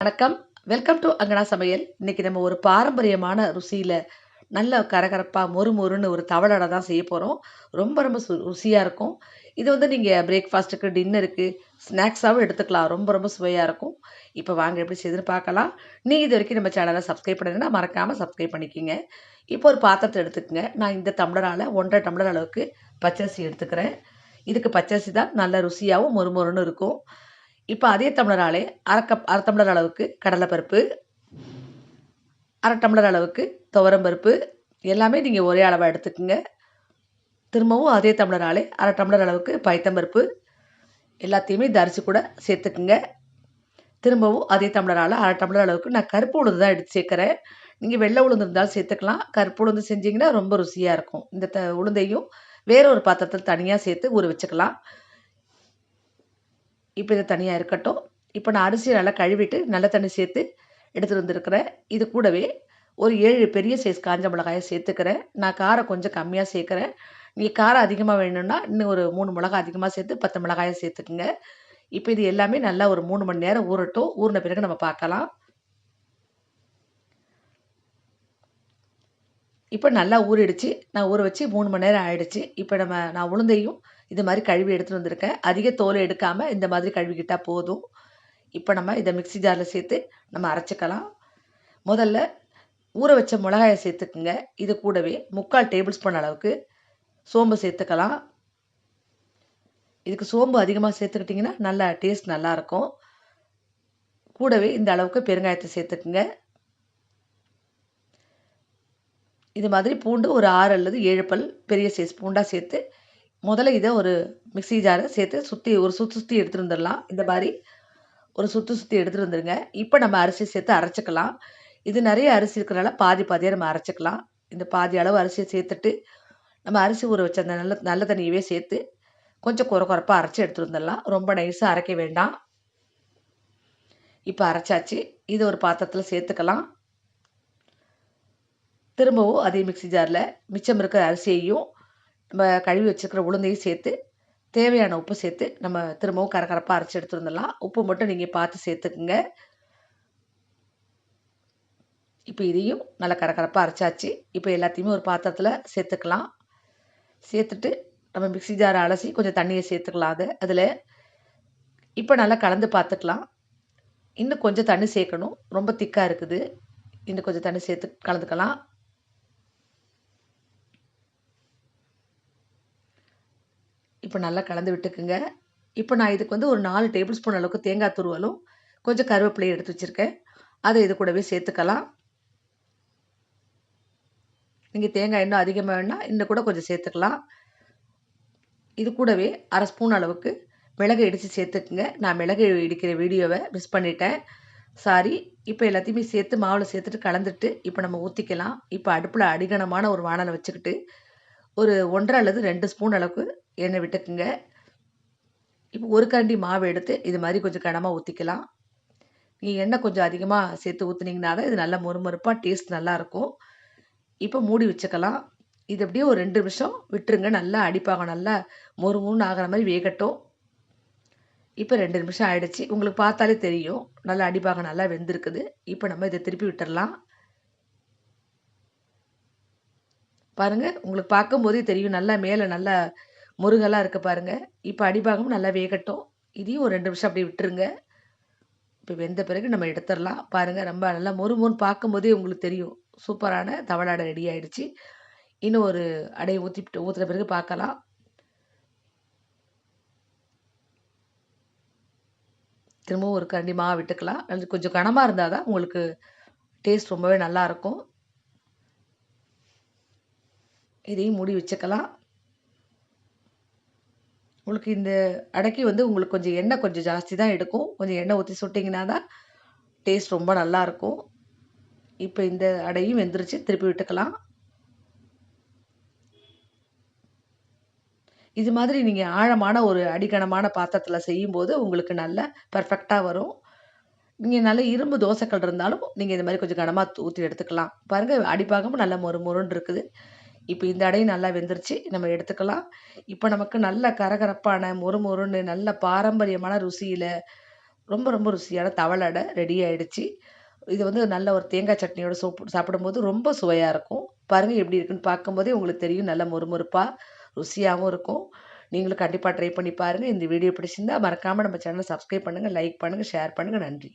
வணக்கம். Welcome to அங்கனா சமையல். இன்னைக்கு நம்ம ஒரு பாரம்பரியமான ருசியில் நல்ல கரகரப்பாக மொறு மொறுன்னு ஒரு தவளடை தான் செய்ய போகிறோம் ரொம்ப ரொம்ப சு ருசியாக இருக்கும். இது வந்து நீங்கள் பிரேக்ஃபாஸ்ட்டுக்கு டின்னருக்கு ஸ்நாக்ஸாகவும் எடுத்துக்கலாம். ரொம்ப ரொம்ப சுவையாக இருக்கும். இப்போ வாங்க எப்படி செய்துன்னு பார்க்கலாம். நீங்கள் இது வரைக்கும் நம்ம சேனலை சப்ஸ்கிரைப் பண்ணுங்கன்னா மறக்காமல் சப்ஸ்கிரைப் பண்ணிக்கிங்க. இப்போ ஒரு பாத்திரத்தை எடுத்துக்கங்க. நான் இந்த டம்ளரால் ஒன்றரை டம்ளர் அளவுக்கு பச்சரிசி எடுத்துக்கிறேன். இதுக்கு பச்சரிசி தான் நல்ல ருசியாகவும் மொறு மொறுன்னு இருக்கும். இப்போ அதே டம்ளராலே அரை கப் அரை டம்ளர் அளவுக்கு கடலைப்பருப்பு அரை டம்ளர் அளவுக்கு துவரம்பருப்பு எல்லாமே நீங்கள் ஒரே அளவாக எடுத்துக்கோங்க. திரும்பவும் அதே டம்ளராலே அரை டம்ளர் அளவுக்கு பைத்தம்பருப்பு எல்லாத்தையுமே இந்த அரிசி கூட சேர்த்துக்குங்க. திரும்பவும் அதே டம்ளரால் அரை டம்ளர் அளவுக்கு நான் கருப்பு உளுந்து தான் எடுத்து சேர்க்குறேன். நீங்கள் வெள்ளை உளுந்து இருந்தாலும் சேர்த்துக்கலாம். கருப்பு உளுந்து செஞ்சிங்கன்னா ரொம்ப ருசியாக இருக்கும். இந்த த உளுந்தையும் வேற ஒரு பாத்திரத்தில் தனியாக சேர்த்து ஊற வச்சுக்கலாம். இப்போ இது தனியாக இருக்கட்டும். இப்போ நான் அரிசியை நல்லா கழுவிட்டு நல்ல தண்ணி சேர்த்து எடுத்துகிட்டு வந்துருக்கிறேன். இது கூடவே ஒரு ஏழு பெரிய சைஸ் காஞ்ச மிளகாயை சேர்த்துக்கிறேன். நான் காரம் கொஞ்சம் கம்மியாக சேர்க்குறேன். நீங்கள் காரம் அதிகமாக வேணும்னா இன்னும் ஒரு மூணு மிளகாய் அதிகமாக சேர்த்து பத்து மிளகாயை சேர்த்துக்குங்க. இப்போ இது எல்லாமே நல்லா ஒரு மூணு மணி நேரம் ஊறட்டும். ஊறின பிறகு நம்ம பார்க்கலாம். இப்போ நல்லா ஊறிடுச்சு. நான் ஊற வச்சு மூணு மணி நேரம் ஆயிடுச்சு. இப்போ நம்ம நான் உளுந்தையும் இது மாதிரி கழுவி எடுத்துகிட்டு வந்திருக்கேன். அதிக தோலை எடுக்காமல் இந்த மாதிரி கழுவிக்கிட்டால் போதும். இப்போ நம்ம இதை மிக்சி ஜாரில் சேர்த்து நம்ம அரைச்சிக்கலாம். முதல்ல ஊற வச்ச மிளகாயை சேர்த்துக்குங்க. இது கூடவே முக்கால் டேபிள் ஸ்பூன் அளவுக்கு சோம்பு சேர்த்துக்கலாம். இதுக்கு சோம்பு அதிகமாக சேர்த்துக்கிட்டிங்கன்னா நல்லா டேஸ்ட் நல்லாயிருக்கும் கூடவே இந்த அளவுக்கு பெருங்காயத்தை சேர்த்துக்குங்க. இது மாதிரி பூண்டு ஒரு ஆறு அல்லது ஏழு பல் பெரிய சைஸ் பூண்டாக சேர்த்து முதல்ல இதை ஒரு மிக்சி ஜாரை சேர்த்து சுற்றி ஒரு சுற்றி சுற்றி எடுத்துகிட்டு வந்துடலாம். இந்த மாதிரி ஒரு சுற்றி சுற்றி எடுத்துகிட்டு வந்துடுங்க இப்போ நம்ம அரிசி சேர்த்து அரைச்சிக்கலாம். இது நிறைய அரிசி இருக்கிறனால பாதி பாதியாக நம்ம அரைச்சிக்கலாம். இந்த பாதி அளவு அரிசியை சேர்த்துட்டு நம்ம அரிசி ஊற வச்ச அந்த நல்ல நல்ல தண்ணியவே சேர்த்து கொஞ்சம் குறை குறைப்பாக அரைச்சி எடுத்துகிட்டு வந்துடலாம். ரொம்ப நைஸாக அரைக்க வேண்டாம். இப்போ அரைச்சாச்சு. இது ஒரு பாத்திரத்தில் சேர்த்துக்கலாம். திரும்பவும் அதே மிக்சி ஜாரில் மிச்சம் இருக்கிற அரிசியையும் நம்ம கழுவி வச்சுருக்கிற உளுந்தையும் சேர்த்து தேவையான உப்பு சேர்த்து நம்ம திரும்பவும் கரகரப்பாக அரைச்சி எடுத்துருந்துடலாம் உப்பு மட்டும் நீங்கள் பார்த்து சேர்த்துக்குங்க. இப்போ இதையும் நல்லா கரகரப்பாக அரைச்சாச்சு. இப்போ எல்லாத்தையுமே ஒரு பாத்திரத்தில் சேர்த்துக்கலாம். சேர்த்துட்டு நம்ம மிக்சி ஜாரை அலசி கொஞ்சம் தண்ணியை சேர்த்துக்கலாம் அது. அதில் இப்போ நல்லா கலந்து பார்த்துக்கலாம். இன்னும் கொஞ்சம் தண்ணி சேர்க்கணும். ரொம்ப திக்காக இருக்குது. இன்னும் கொஞ்சம் தண்ணி சேர்த்து கலந்துக்கலாம். இப்போ நல்லா கலந்து விட்டுக்குங்க. இப்போ நான் இதுக்கு வந்து ஒரு நாலு டேபிள் ஸ்பூன் அளவுக்கு தேங்காய் துருவலும் கொஞ்சம் கருவேப்பிலையை எடுத்து வச்சுருக்கேன். அதை இது கூடவே சேர்த்துக்கலாம். நீங்கள் தேங்காய் இன்னும் அதிகமாக வேணால் இன்னும் கூட கொஞ்சம் சேர்த்துக்கலாம். இது கூடவே அரை ஸ்பூன் அளவுக்கு மிளகு இடித்து சேர்த்துக்குங்க. நான் மிளகு இடிக்கிற வீடியோவை மிஸ் பண்ணிட்டேன். சாரி இப்போ எல்லாத்தையுமே சேர்த்து மாவில் சேர்த்துட்டு கலந்துட்டு இப்போ நம்ம ஊற்றிக்கலாம் இப்போ அடுப்பில் அடிகனமான ஒரு வானலை வச்சுக்கிட்டு ஒரு ஒன்றரை அல்லது ரெண்டு ஸ்பூன் அளவுக்கு எண்ணெய் விட்டுக்குங்க? இப்போ ஒரு கரண்டி மாவு எடுத்து இது மாதிரி கொஞ்சம் கனமாக ஊற்றிக்கலாம் நீங்கள் எண்ணெய் கொஞ்சம் அதிகமாக சேர்த்து ஊற்றுனீங்கன்னா தான் இது நல்லா மொறுமொறுப்பாக டேஸ்ட் நல்லாயிருக்கும் இப்போ மூடி வச்சுக்கலாம். இது அப்படியே ஒரு ரெண்டு நிமிஷம் விட்டுருங்க. நல்லா அடிப்பாகம் நல்லா மொறு ஆகிற மாதிரி வேகட்டும். இப்போ ரெண்டு நிமிஷம் ஆயிடுச்சு. உங்களுக்கு பார்த்தாலே தெரியும். நல்லா அடிப்பாக நல்லா வெந்திருக்குது. இப்போ நம்ம இதை திருப்பி விட்டுடலாம் பாருங்கள் உங்களுக்கு பார்க்கும்போதே தெரியும். நல்லா மேலே நல்லா முருகெல்லாம் இருக்குது பாருங்கள் இப்போ அடிபாகம் நல்லா வேகட்டும். இதையும் ஒரு ரெண்டு நிமிஷம் அப்படி விட்டுருங்க. இப்போ வெந்த பிறகு நம்ம எடுத்துடலாம். பாருங்கள் ரொம்ப நல்லா மொறு மொறு பார்க்கும்போதே உங்களுக்கு தெரியும். சூப்பரான தவளாடை ரெடி ஆகிடுச்சு இன்னும் ஒரு அடையை ஊற்றிட்டு ஊற்றுன பிறகு பார்க்கலாம். திரும்பவும் ஒரு கரண்டி மாவு விட்டுக்கலாம். கொஞ்சம் கனமாக இருந்தால் தான் உங்களுக்கு டேஸ்ட் ரொம்பவே நல்லாயிருக்கும் இதையும் மூடி வச்சுக்கலாம். உங்களுக்கு இந்த அடைக்கி வந்து உங்களுக்கு கொஞ்சம் எண்ணெய் கொஞ்சம் ஜாஸ்தி தான் எடுக்கும். கொஞ்சம் எண்ணெய் ஊற்றி சுட்டிங்கன்னா தான் டேஸ்ட் ரொம்ப நல்லாயிருக்கும் இப்போ இந்த அடையும் வெந்துருச்சு. திருப்பி விட்டுக்கலாம். இது மாதிரி நீங்கள் ஆழமான ஒரு அடிக்கணமான பாத்திரத்தில் செய்யும்போது உங்களுக்கு நல்ல பர்ஃபெக்டாக வரும். நீங்கள் நல்ல இரும்பு தோசைக்கல் இருந்தாலும் நீங்கள் இந்த மாதிரி கொஞ்சம் கனமாக ஊற்றி எடுத்துக்கலாம். பாருங்கள் அடிப்பாகமும் நல்ல மொறு மொறுன்னு இருக்குது. இப்போ இந்த அடையும் நல்லா வெந்துருச்சு நம்ம எடுத்துக்கலாம். இப்போ நமக்கு நல்ல கரகரப்பான மொறு மொறுன்னு நல்ல பாரம்பரியமான ருசியில் ரொம்ப ரொம்ப ருசியான தவளடை ரெடி ஆகிடுச்சி இது வந்து நல்ல ஒரு தேங்காய் சட்னியோட சோப்பு சாப்பிடும்போது ரொம்ப சுவையாக இருக்கும். பாருங்கள் எப்படி இருக்குன்னு பார்க்கும்போதே உங்களுக்கு தெரியும். நல்ல மொறுமொறுப்பாக ருசியாகவும் இருக்கும். நீங்களும் கண்டிப்பாக ட்ரை பண்ணி பாருங்கள் இந்த வீடியோ பிடிச்சிருந்தா மறக்காமல் நம்ம சேனலை சப்ஸ்கிரைப் பண்ணுங்கள் லைக் பண்ணுங்கள் ஷேர் பண்ணுங்கள் நன்றி.